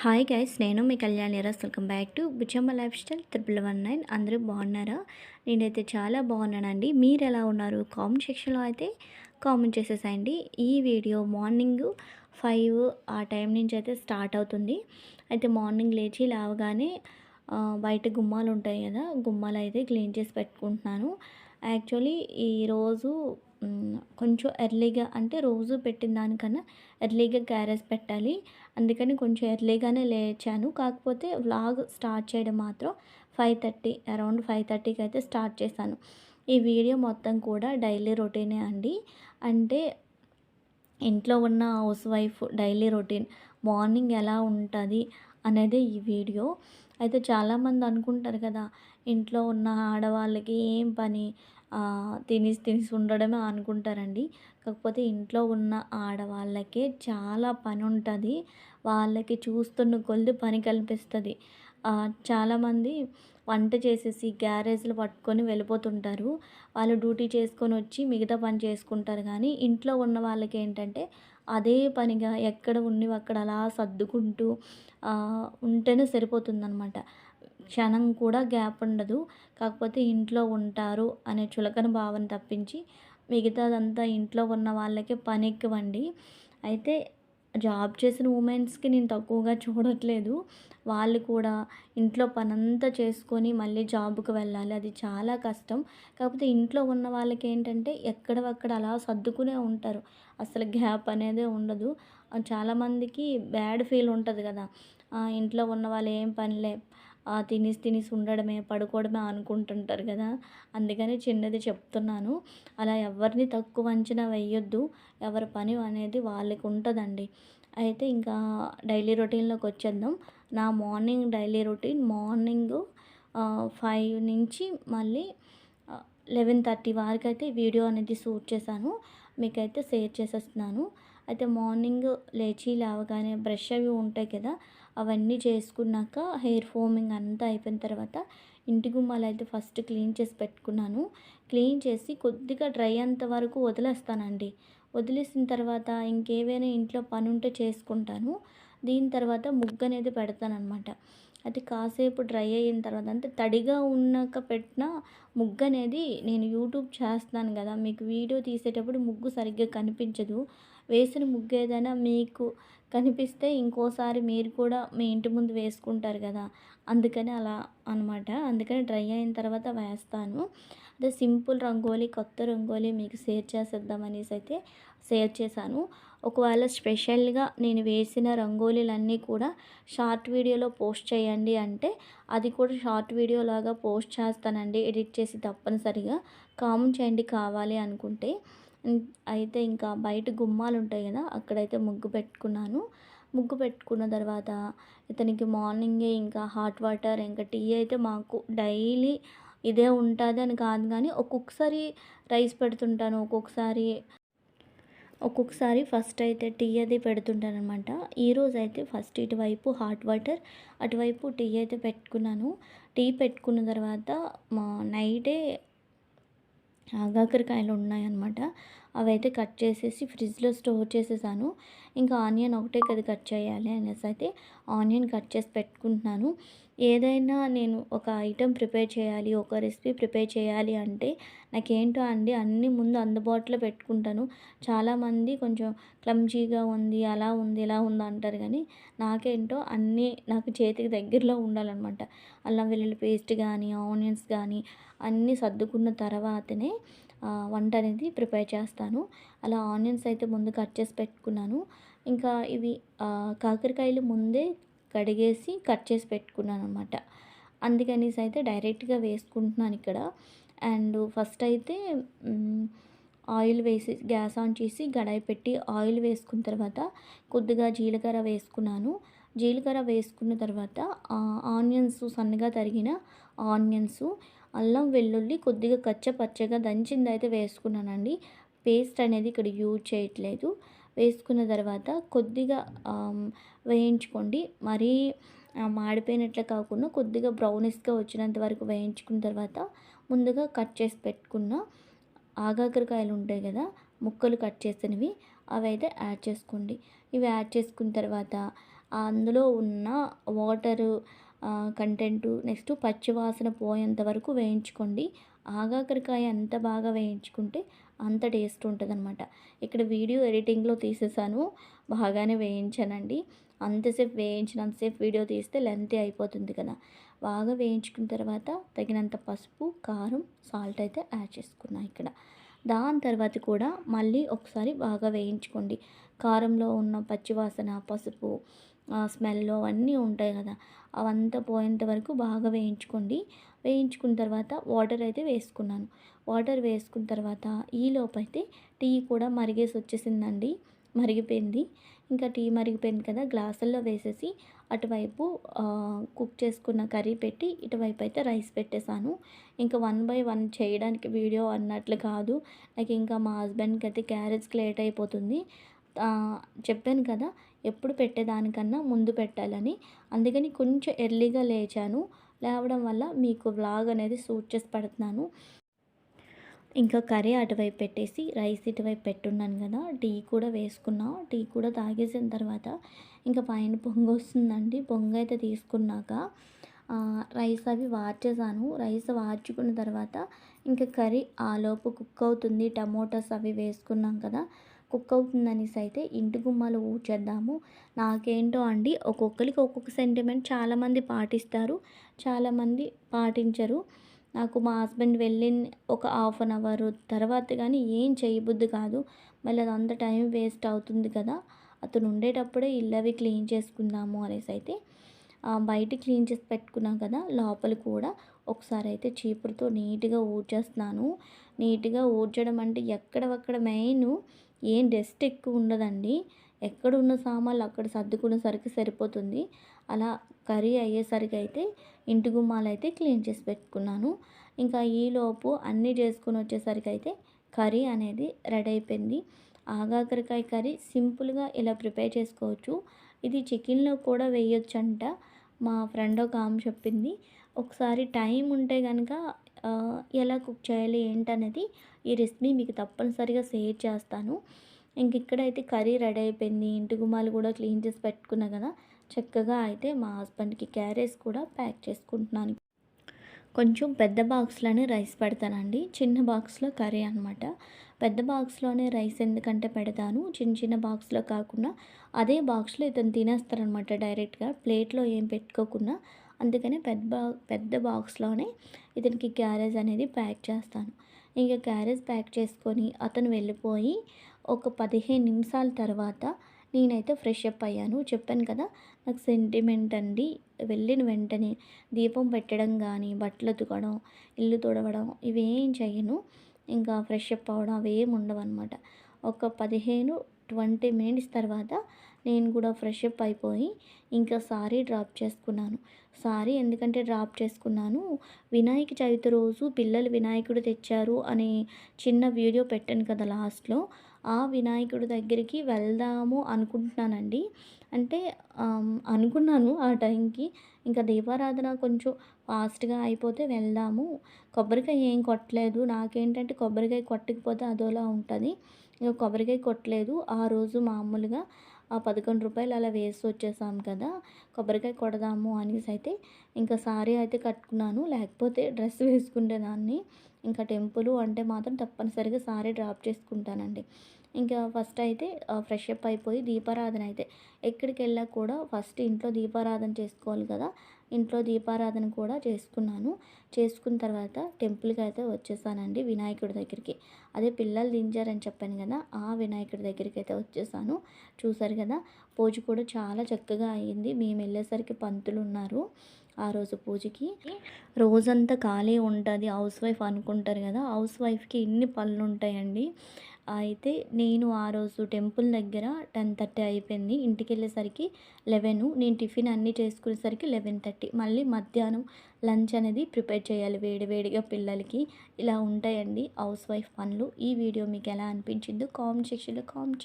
Hi guys నేను మీ కళ్యాణి రస్ welcome back to Buchamma lifestyle triple one nine అందరూ బాగున్నారా? నేనైతే చాలా బాగున్నానండి. మీరు ఎలా ఉన్నారు కామెంట్ సెక్షన్లో అయితే కామెంట్ చేసేసాయండి. ఈ వీడియో మార్నింగ్ ఫైవ్ ఆ టైం నుంచి అయితే స్టార్ట్ అవుతుంది. అయితే మార్నింగ్ లేచి లేవగానే బయట గుమ్మాలు ఉంటాయి కదా గుమ్మాలు అయితే క్లీన్ చేసి పెట్టుకుంటున్నాను. యాక్చువల్లీ ఈరోజు కొంచెం ఎర్లీగా అంటే రోజు పెట్టిన దానికన్నా ఎర్లీగా క్యారెస్ పెట్టాలి. అందుకని కొంచెం ఎర్లీగానే లేచాను. కాకపోతే వ్లాగ్ స్టార్ట్ చేయడం మాత్రం ఫైవ్ థర్టీ అరౌండ్ ఫైవ్ థర్టీకి అయితే స్టార్ట్ చేశాను. ఈ వీడియో మొత్తం కూడా డైలీ రొటీనే అండి. అంటే ఇంట్లో ఉన్న housewife daily routine morning ఎలా ఉంటుంది అనేది ఈ వీడియో. అయితే చాలామంది అనుకుంటారు కదా ఇంట్లో ఉన్న ఆడవాళ్ళకి ఏం పని తినేసి తినేసి ఉండడమే అనుకుంటారండి. కాకపోతే ఇంట్లో ఉన్న ఆడవాళ్ళకే చాలా పని ఉంటుంది వాళ్ళకి చూస్తున్న కొద్ది పని కనిపిస్తుంది చాలామంది వంట చేసేసి గ్యారేజ్లు పట్టుకొని వెళ్ళిపోతుంటారు. వాళ్ళు డ్యూటీ చేసుకొని వచ్చి మిగతా పని చేసుకుంటారు. కానీ ఇంట్లో ఉన్న వాళ్ళకి ఏంటంటే అదే పనిగా ఎక్కడ ఉండి అక్కడ అలా సర్దుకుంటూ ఉంటేనే సరిపోతుందన్నమాట క్షణం కూడా గ్యాప్ ఉండదు. కాకపోతే ఇంట్లో ఉంటారు అనే చులకన భావన తప్పించి మిగతాదంతా ఇంట్లో ఉన్న వాళ్ళకే పని ఎక్కువండి అయితే జాబ్ చేసిన ఉమెన్స్కి నేను తక్కువగా చూడట్లేదు. వాళ్ళు కూడా ఇంట్లో పనంతా చేసుకొని మళ్ళీ జాబ్కి వెళ్ళాలి. అది చాలా కష్టం. కాకపోతే ఇంట్లో ఉన్న వాళ్ళకి ఏంటంటే ఎక్కడవక్కడ అలా సర్దుకునే ఉంటారు. అసలు గ్యాప్ అనేదే ఉండదు. చాలామందికి బ్యాడ్ ఫీల్ ఉంటుంది కదా. ఇంట్లో ఉన్న వాళ్ళు ఏం పనిలే. తినేసి తినేసి ఉండడమే పడుకోవడమే అనుకుంటుంటారు కదా. అందుకని చిన్నది చెప్తున్నాను. అలా ఎవరిని తక్కువ అంచనా వేయొద్దు. ఎవరి పని అనేది వాళ్ళకి ఉంటుందండి. అయితే ఇంకా డైలీ రొటీన్లోకి వచ్చేద్దాం. నా morning daily routine morning five నుంచి మళ్ళీ లెవెన్ థర్టీ వరకు అయితే వీడియో అనేది షూట్ చేశాను. మీకైతే షేర్ చేసేస్తున్నాను. అయితే మార్నింగ్ లేచి లేవగానే బ్రష్ అవి ఉంటాయి కదా అవన్నీ చేసుకున్నాక హెయిర్ ఫోమింగ్ అంతా అయిపోయిన తర్వాత ఇంటి గుమ్మాలు అయితే ఫస్ట్ క్లీన్ చేసి పెట్టుకున్నాను. క్లీన్ చేసి కొద్దిగా డ్రై అయ్యేంత వరకు వదిలేస్తానండి. వదిలేసిన తర్వాత ఇంకేవైనా ఇంట్లో పని ఉంటే చేసుకుంటాను. దీని తర్వాత ముగ్గు అనేది పెడతానమాట అది కాసేపు డ్రై అయిన తర్వాత అంటే తడిగా ఉన్నాక పెట్టిన ముగ్గు అనేది నేను యూట్యూబ్ చేస్తున్నాను కదా మీకు వీడియో తీసేటప్పుడు ముగ్గు సరిగ్గా కనిపించదు. వేసిన ముగ్గు ఏదైనా మీకు కనిపిస్తే ఇంకోసారి మీరు కూడా మీ ఇంటి ముందు వేసుకుంటారు కదా. అందుకని అలా అనమాట అందుకని డ్రై అయిన తర్వాత వేస్తాను. అదే సింపుల్ రంగోలీ కొత్త రంగోలీ మీకు షేర్ చేసేద్దామనేసి అయితే షేర్ చేశాను. ఒకవేళ స్పెషల్గా నేను వేసిన రంగోలీలన్నీ కూడా షార్ట్ వీడియోలో పోస్ట్ చేయండి అంటే అది కూడా షార్ట్ వీడియో లాగా పోస్ట్ చేస్తానండి. ఎడిట్ చేసి తప్పనిసరిగా కామెంట్ చేయండి కావాలి అనుకుంటే. అయితే ఇంకా బయట గుమ్మాలు ఉంటాయి కదా అక్కడైతే ముగ్గు పెట్టుకున్నాను. ముగ్గు పెట్టుకున్న తర్వాత ఇతనికి మార్నింగే ఇంకా హాట్ వాటర్ ఇంకా టీ అయితే మాకు డైలీ ఇదే ఉంటుంది అని కాదు కానీ ఒక్కొక్కసారి రైస్ పెడుతుంటాను. ఒక్కొక్కసారి ఒక్కొక్కసారి ఫస్ట్ అయితే టీ అది పెడుతుంటాను అనమాట ఈరోజు అయితే ఫస్ట్ ఇటువైపు హాట్ వాటర్ అటువైపు టీ అయితే పెట్టుకున్నాను. టీ పెట్టుకున్న తర్వాత మా నైటే ఆగాకరకాయలు ఉన్నాయన్నమాట. అవైతే కట్ చేసేసి ఫ్రిడ్జ్లో స్టోర్ చేసేసాను. ఇంకా ఆనియన్ ఒకటే కదా కట్ చేయాలి అనేసి అయితే ఆనియన్ కట్ చేసి పెట్టుకుంటున్నాను. ఏదైనా నేను ఒక ఐటెం ప్రిపేర్ చేయాలి ఒక రెసిపీ ప్రిపేర్ చేయాలి అంటే నాకేంటో అండి అన్నీ ముందు అందుబాటులో పెట్టుకుంటాను. చాలామంది కొంచెం క్లమ్జీగా ఉంది అలా ఉంది ఇలా ఉంది అంటారు కానీ నాకేంటో అన్నీ నాకు చేతికి దగ్గరలో ఉండాలన్నమాట. అల్లం వెల్లుల్లి పేస్ట్ కానీ ఆనియన్స్ కానీ అన్నీ సర్దుకున్న తర్వాతనే వంట అనేది ప్రిపేర్ చేస్తాను. అలా ఆనియన్స్ అయితే ముందు కట్ చేసి పెట్టుకున్నాను. ఇంకా ఇవి కాకరకాయలు ముందే కడిగేసి కట్ చేసి పెట్టుకున్నాను అనమాట అందుకనేసి అయితే డైరెక్ట్గా వేసుకుంటున్నాను ఇక్కడ. అండ్ ఫస్ట్ అయితే ఆయిల్ వేసి గ్యాస్ ఆన్ చేసి గడాయి పెట్టి ఆయిల్ వేసుకున్న తర్వాత కొద్దిగా జీలకర్ర వేసుకున్నాను. జీలకర్ర వేసుకున్న తర్వాత ఆనియన్స్ సన్నగా తరిగిన ఆనియన్స్ అల్లం వెల్లుల్లి కొద్దిగా కచ్చ పచ్చగా దంచింది అయితే వేసుకున్నానండి. పేస్ట్ అనేది ఇక్కడ యూజ్ చేయట్లేదు. వేసుకున్న తర్వాత కొద్దిగా వేయించుకోండి. మరీ మాడిపోయినట్లే కాకుండా కొద్దిగా బ్రౌనిష్గా వచ్చినంత వరకు వేయించుకున్న తర్వాత ముందుగా కట్ చేసి పెట్టుకున్న ఆగాకరకాయలు ఉంటాయి కదా ముక్కలు కట్ చేసినవి అవి అయితే యాడ్ చేసుకోండి. ఇవి యాడ్ చేసుకున్న తర్వాత అందులో ఉన్న వాటరు కంటెంటు నెక్స్ట్ పచ్చివాసన పోయేంత వరకు వేయించుకోండి. ఆగాకరకాయ ఎంత బాగా వేయించుకుంటే అంత టేస్ట్ ఉంటుంది అనమాట ఇక్కడ వీడియో ఎడిటింగ్లో తీసేసాను. బాగానే వేయించానండి. అంతసేపు వేయించినంతసేపు వీడియో తీస్తే లెంతీ అయిపోతుంది కదా. బాగా వేయించుకున్న తర్వాత తగినంత పసుపు కారం సాల్ట్ అయితే యాడ్ చేసుకున్నా ఇక్కడ. దాని తర్వాత కూడా మళ్ళీ ఒకసారి బాగా వేయించుకోండి. కారంలో ఉన్న పచ్చివాసన పసుపు స్మెల్ అవన్నీ ఉంటాయి కదా. అవంతా పోయేంత వరకు బాగా వేయించుకోండి. వేయించుకున్న తర్వాత వాటర్ అయితే వేసుకున్నాను. వాటర్ వేసుకున్న తర్వాత ఈలోపైతే టీ కూడా మరిగేసి వచ్చేసిందండి. మరిగిపోయింది. ఇంకా టీ మరిగిపోయింది కదా గ్లాసుల్లో వేసేసి అటువైపు కుక్ చేసుకున్న కర్రీ పెట్టి ఇటువైపు అయితే రైస్ పెట్టేశాను. ఇంకా వన్ బై వన్ చేయడానికి వీడియో అన్నట్లు కాదు. నాకు ఇంకా మా హస్బెండ్కి అయితే క్యారేజ్కి లేట్ అయిపోతుంది. చెప్పాను కదా ఎప్పుడు పెట్టేదానికన్నా ముందు పెట్టాలని. అందుకని కొంచెం ఎర్లీగా లేచాను. లేవడం వల్ల మీకు వ్లాగ్ అనేది సూట్ చేసి పెడుతున్నాను. ఇంకా కర్రీ అటువైపు పెట్టేసి రైస్ ఇటువైపు పెట్టున్నాను కదా టీ కూడా వేసుకున్నా. టీ కూడా తాగేసిన తర్వాత ఇంకా పైన పొంగు వస్తుందండి. పొంగు అయితే తీసుకున్నాక రైస్ అవి వార్చేసాను రైస్ వార్చుకున్న తర్వాత ఇంకా కర్రీ ఆలోపు కుక్ అవుతుంది. టమోటాస్ అవి వేసుకున్నాం కదా కుక్ అవుతుందనేసి అయితే ఇంటి గుమ్మాలు ఊచేద్దాము నాకేంటో అండి ఒక్కొక్కరికి ఒక్కొక్క సెంటిమెంట్ చాలామంది పాటిస్తారు చాలామంది పాటించరు. నాకు మా హస్బెండ్ వెళ్ళిన ఒక హాఫ్ అన్ అవర్ తర్వాత కానీ ఏం చేయబుద్ది కాదు. మళ్ళీ అదంతా టైం వేస్ట్ అవుతుంది కదా. అతను ఉండేటప్పుడే ఇల్లు అవి క్లీన్ చేసుకుందాము అనేసి అయితే బయట క్లీన్ చేసి పెట్టుకున్నాం కదా లోపల కూడా. ఒకసారి అయితే చీపురుతో నీట్గా ఊడ్చేస్తున్నాను. నీట్గా ఊడ్చడం అంటే ఎక్కడవక్కడ మెయిన్ ఏం డస్ట్ ఎక్కువ ఉండదండి. ఎక్కడ ఉన్న సామాన్లు అక్కడ సర్దుకునేసరికి సరిపోతుంది. అలా కర్రీ అయ్యేసరికి అయితే ఇంటి గుమ్మాలు అయితే క్లీన్ చేసి పెట్టుకున్నాను. ఇంకా ఈలోపు అన్నీ చేసుకుని వచ్చేసరికి అయితే కర్రీ అనేది రెడీ అయిపోయింది. ఆగాకరకాయ కర్రీ సింపుల్గా ఇలా ప్రిపేర్ చేసుకోవచ్చు. ఇది చికెన్లో కూడా వేయొచ్చంట. మా ఫ్రెండ్ ఒక ఆమె చెప్పింది ఒకసారి టైం ఉంటే కనుక ఎలా కుక్ చేయాలి ఏంటనేది ఈ రెసిపీ మీకు తప్పనిసరిగా షేర్ చేస్తాను. ఇంక ఇక్కడైతే కర్రీ రెడీ అయిపోయింది. ఇంటి గుమ్మాలు కూడా క్లీన్ చేసి పెట్టుకున్నా కదా. చక్కగా అయితే మా హస్బెండ్కి క్యారేజ్ కూడా ప్యాక్ చేసుకుంటున్నాను. కొంచెం పెద్ద బాక్స్లోనే రైస్ పెడతానండి. చిన్న బాక్స్లో కర్రీ అనమాట పెద్ద బాక్స్లోనే రైస్ ఎందుకంటే పెడతాను. చిన్న చిన్న బాక్స్లో కాకుండా అదే బాక్స్లో ఇతను తినేస్తారనమాట డైరెక్ట్గా. ప్లేట్లో ఏం పెట్టుకోకుండా అందుకనే పెద్ద బా పెద్ద బాక్స్లోనే ఇతనికి క్యారేజ్ అనేది ప్యాక్ చేస్తాను. ఇంకా క్యారేజ్ ప్యాక్ చేసుకొని అతను వెళ్ళిపోయి ఒక పదిహేను నిమిషాల తర్వాత నేనైతే ఫ్రెష్ అప్ అయ్యాను. చెప్పాను కదా నాకు సెంటిమెంట్ అండి. వెళ్ళిన వెంటనే దీపం పెట్టడం కానీ బట్టలు ఉతకడం ఇల్లు తుడవడం ఇవేం చేయను ఇంకా ఫ్రెష్ అప్ అవ్వడం అవేం ఉండవు అనమాట ఒక పదిహేను ట్వంటీ మినిట్స్ తర్వాత నేను కూడా ఫ్రెష్ అప్ అయిపోయి ఇంకా సారీ డ్రాప్ చేసుకున్నాను. సారీ ఎందుకంటే డ్రాప్ చేసుకున్నాను. వినాయక చవితి రోజు పిల్లలు వినాయకుడు తెచ్చారు అని చిన్న వీడియో పెట్టాను కదా లాస్ట్లో. ఆ వినాయకుడి దగ్గరికి వెళ్దాము అనుకుంటున్నానండి. అంటే అనుకున్నాను ఆ టైంకి. ఇంకా దీపారాధన కొంచెం ఫాస్ట్గా అయిపోతే వెళ్దాము. కొబ్బరికాయ ఏం కొట్టలేదు. నాకేంటంటే కొబ్బరికాయ కొట్టకపోతే అదోలా ఉంటుంది. ఇంకా కొబ్బరికాయ కొట్టలేదు. ఆ రోజు మామూలుగా ఆ పదకొండు రూపాయలు అలా వేసి వచ్చేసాం కదా. కొబ్బరికాయ కొడదాము అనేసి అయితే ఇంకా సారీ అయితే కట్టుకున్నాను. లేకపోతే డ్రెస్ వేసుకునేదాన్ని ఇంకా టెంపుల్ అంటే మాత్రం తప్పనిసరిగా సారీ డ్రాప్ చేసుకుంటానండి. ఇంకా ఫస్ట్ అయితే ఫ్రెష్ అప్ అయిపోయి దీపారాధన అయితే. ఎక్కడికి వెళ్ళా కూడా ఫస్ట్ ఇంట్లో దీపారాధన చేసుకోవాలి కదా. ఇంట్లో దీపారాధన కూడా చేసుకున్నాను. చేసుకున్న తర్వాత టెంపుల్కి అయితే వచ్చేసానండి వినాయకుడి దగ్గరికి. అదే పిల్లలు దించారని చెప్పాను కదా ఆ వినాయకుడి దగ్గరికి అయితే వచ్చేసాను. చూసారు కదా పూజ కూడా చాలా చక్కగా అయ్యింది మేము వెళ్ళేసరికి పంతులు ఉన్నారు ఆ రోజు పూజకి. రోజంతా ఖాళీ ఉంటుంది హౌస్ వైఫ్ అనుకుంటారు కదా హౌస్ వైఫ్కి ఇన్ని పనులు ఉంటాయండి. అయితే నేను ఆ రోజు టెంపుల్ దగ్గర టెన్ థర్టీ అయిపోయింది. ఇంటికి వెళ్ళేసరికి లెవెన్ నేను టిఫిన్ అన్నీ చేసుకునేసరికి లెవెన్ థర్టీ. మళ్ళీ మధ్యాహ్నం లంచ్ అనేది ప్రిపేర్ చేయాలి వేడి వేడిగా పిల్లలకి. ఇలా ఉంటాయండి హౌస్ వైఫ్ పనులు. ఈ వీడియో మీకు ఎలా అనిపించిందో కామెంట్ సెక్షన్లో కామెంట్ చేయండి.